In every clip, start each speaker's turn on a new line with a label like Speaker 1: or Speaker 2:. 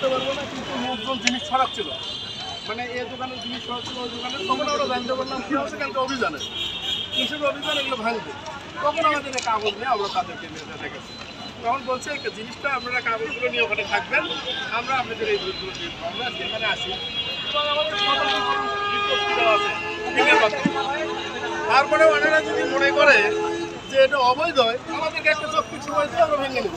Speaker 1: করতে পারব না, কিন্তু লোকজন জিনিস ছড়াচ্ছিল মানে এই দোকানের জিনিস ছড়াচ্ছিল ওই দোকানে তখন আমরা জানতে পারলাম কি হচ্ছে কালকে অভিযানে। কৃষির অভিযান এগুলো ভাঙবে। তখন আমাদের কাগজ নিয়ে আমরা তাদেরকে নিয়ে দেখেছি। তখন বলছে একটা জিনিসটা আপনারা কাগজগুলো নিয়ে ওখানে থাকবেন। আমরা আপনাদের এই আমরা আজকে আসি। এবং আমাদের আছে। তারপরে ওনারা যদি মনে করে যে এটা অবৈধ হয়, আমাদেরকে একটা চুক্তি সময় দিয়ে আমরা ভেঙে নেব।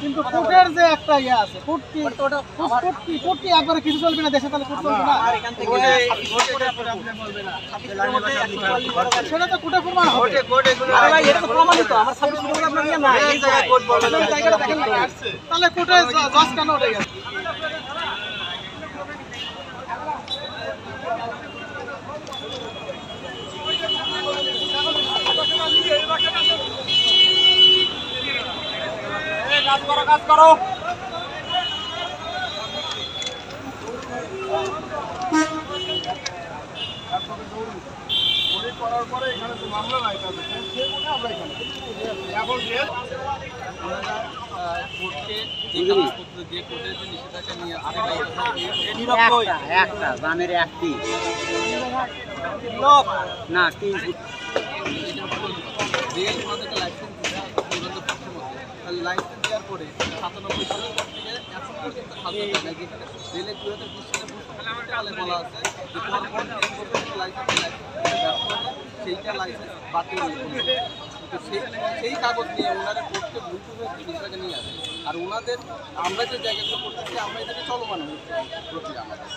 Speaker 2: কিন্তু কোর্টের একটা ইয়ে আছে কিছু চলবে না দেশে তাহলে চলবে না
Speaker 3: আর এখান থেকে
Speaker 2: সেটা তো কোর্টে প্রমাণ হবে।
Speaker 3: আরে ভাই এটা তো প্রমাণিত। আমার সামনে শুরু আপনার নিয়ে না এই জায়গায় কোর্ট বলবে না।
Speaker 2: জায়গাটা দেখেন না। তাহলে কোর্টে জজ কেন উঠে গেছে?
Speaker 3: কাজ করো কাজ করো।
Speaker 1: করার পরে এখানে তো মামলা নাই তাদের সেই মনে আমরা এখানে? এখন যে
Speaker 4: একটা একটা জানের একটি। না তিন
Speaker 5: লাইসেন্স দেওয়ার পরে সাতানব্বই সালের পর থেকে এখন পর্যন্ত হালকা দেয় না যেখানে রেলের দু হাজার বিশ সালে বলা আছে লাইসেন্স সেইটা লাইসেন্স বাতিল সেই সেই কাগজ নিয়ে ওনারা করতে ভুলভাবে জিনিসটাকে নিয়ে আসে। আর ওনাদের আমরা যে জায়গাগুলো করতেছি আমরা এটাকে চলমান প্রক্রিয়া আমাদের।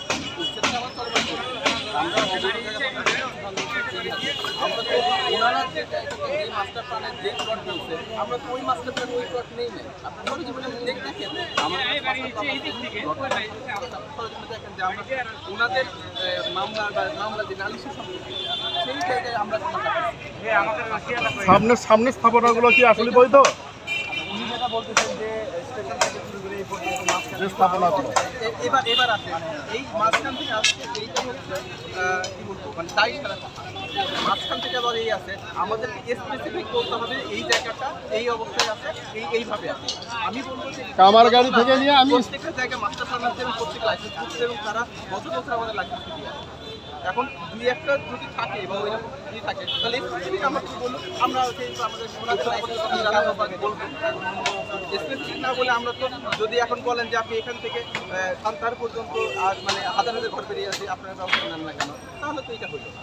Speaker 5: আমার চলমান আমরা আমরা তো ওনারা মাস্টার প্ল্যানের যে প্লট বলছে আমরা তো ওই মাস্টার প্ল্যান ওই প্লট নেই নাই। আপনার দেখেন আমাদের ওনাদের মামলা মামলা যে নালিশি সম্পর্কে কাজ
Speaker 1: সামনে সামনে স্থাপনাগুলো কি আসলে বৈধ?
Speaker 3: উনি যে
Speaker 5: এবার এবার আছে। এই মাঝখান থেকে আসছে এইটাই হচ্ছে কি বলব মানে দায়ী সারা থেকে এই আছে। আমাদের স্পেসিফিক বলতে হবে এই জায়গাটা এই অবস্থায় আছে এই এইভাবে আছে। আমি বলব যে
Speaker 1: কামার গাড়ি থেকে নিয়ে আমি
Speaker 5: প্রত্যেকটা জায়গায় মাস্টার প্ল্যান আছে এবং প্রত্যেক লাইসেন্স করছে এবং তারা বছর বছর আমাদের লাইসেন্স দিয়ে এখন দুই একটা যদি থাকে বা ওইরকম যদি থাকে তাহলে স্পেসিফিক আমরা কি বলব। আমরা সেই আমাদের ওনাদের লাইসেন্স বলব। স্পেসিফিক না বলে আমরা তো যদি এখন বলেন যে আপনি এখান থেকে সান্তার পর্যন্ত আর মানে হাজার হাজার ঘর বেরিয়ে আছে আপনারা ব্যবস্থা নেন না কেন? তাহলে তো এটা হইল না।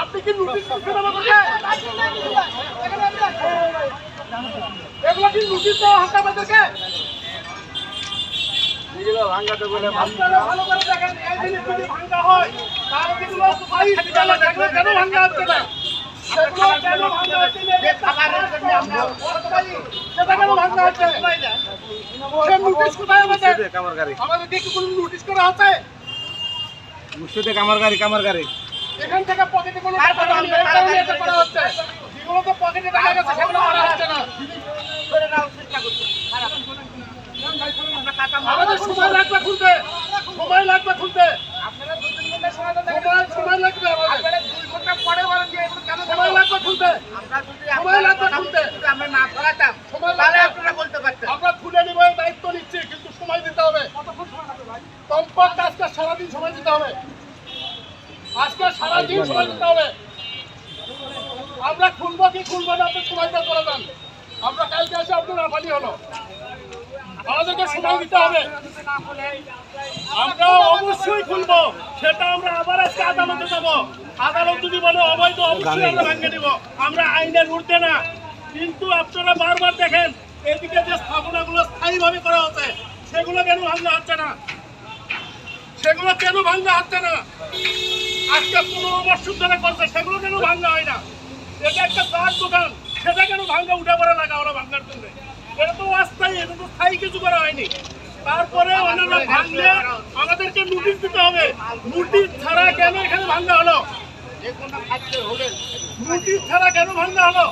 Speaker 6: আপনি কি
Speaker 1: নোটিশ দিচ্ছেন আমাদেরকে এগুলো কি নোটিশ দেওয়া হচ্ছে আমাদেরকে? আপনারা ভালো করে দেখেন এই জিনিস যদি ভাঙা হয় তাহলে যেগুলো স্থায়ী কেন ভাঙা হচ্ছে না? সেগুলো কেন ভাঙা হচ্ছে না? যে খাবারের জন্য আমরা অস্থায়ী, সেটা কেন ভাঙা হচ্ছে? সে নোটিশ কোথায় আমাদের?
Speaker 3: কামার গাড়ি।
Speaker 1: কি কোনো নোটিশ করা আছে
Speaker 3: মুসলিতে কামার গাড়ি কামার গাড়ি।
Speaker 1: এখান থেকে পকেটে কোনো টাকা করা হচ্ছে। যেগুলো তো পকেটে টাকা গেছে সেগুলো করা হচ্ছে না। ধরে নাও চেষ্টা করছে। আমাদের সময় লাগবে খুলতে। সময় লাগবে খুলতে। সময় লাগবে আমাদের। সময় লাগবে খুলতে। সময় লাগবে খুলতে। আমরা না ধরা আমরা কি খুলবো না আপনি হলো। আমাদেরকে দিতে হবে। আমরা অবশ্যই খুলবো সেটা আমরা আবার আজকে আদালতে যাব আদালত যদি বলে অবৈধ, অবশ্যই আমরা ভেঙে দিব। আমরা আইনের উঠতে না। কিন্তু আপনারা বারবার দেখেন, এদিকে যে স্থাপনাগুলো স্থায়ীভাবে করা হচ্ছে, সেগুলো কেন ভাঙা হচ্ছে না? সেগুলো কেন ভাঙা হচ্ছে না? আজকে পনেরো বছর ধরে করছে সেগুলো কেন ভাঙ্গা হয় না। এটা একটা চার দোকান সেটা কেন ভাঙ্গা উঠে পড়ে লাগা ওরা ভাঙ্গার জন্য। এটা তো অস্থায়ী এটা তো স্থায়ী কিছু করা হয়নি। তারপরে ওনারা ভাঙলে আমাদেরকে নোটিশ দিতে হবে নোটিশ ছাড়া কেন এখানে ভাঙা হলো? নোটিশ ছাড়া কেন ভাঙা হলো?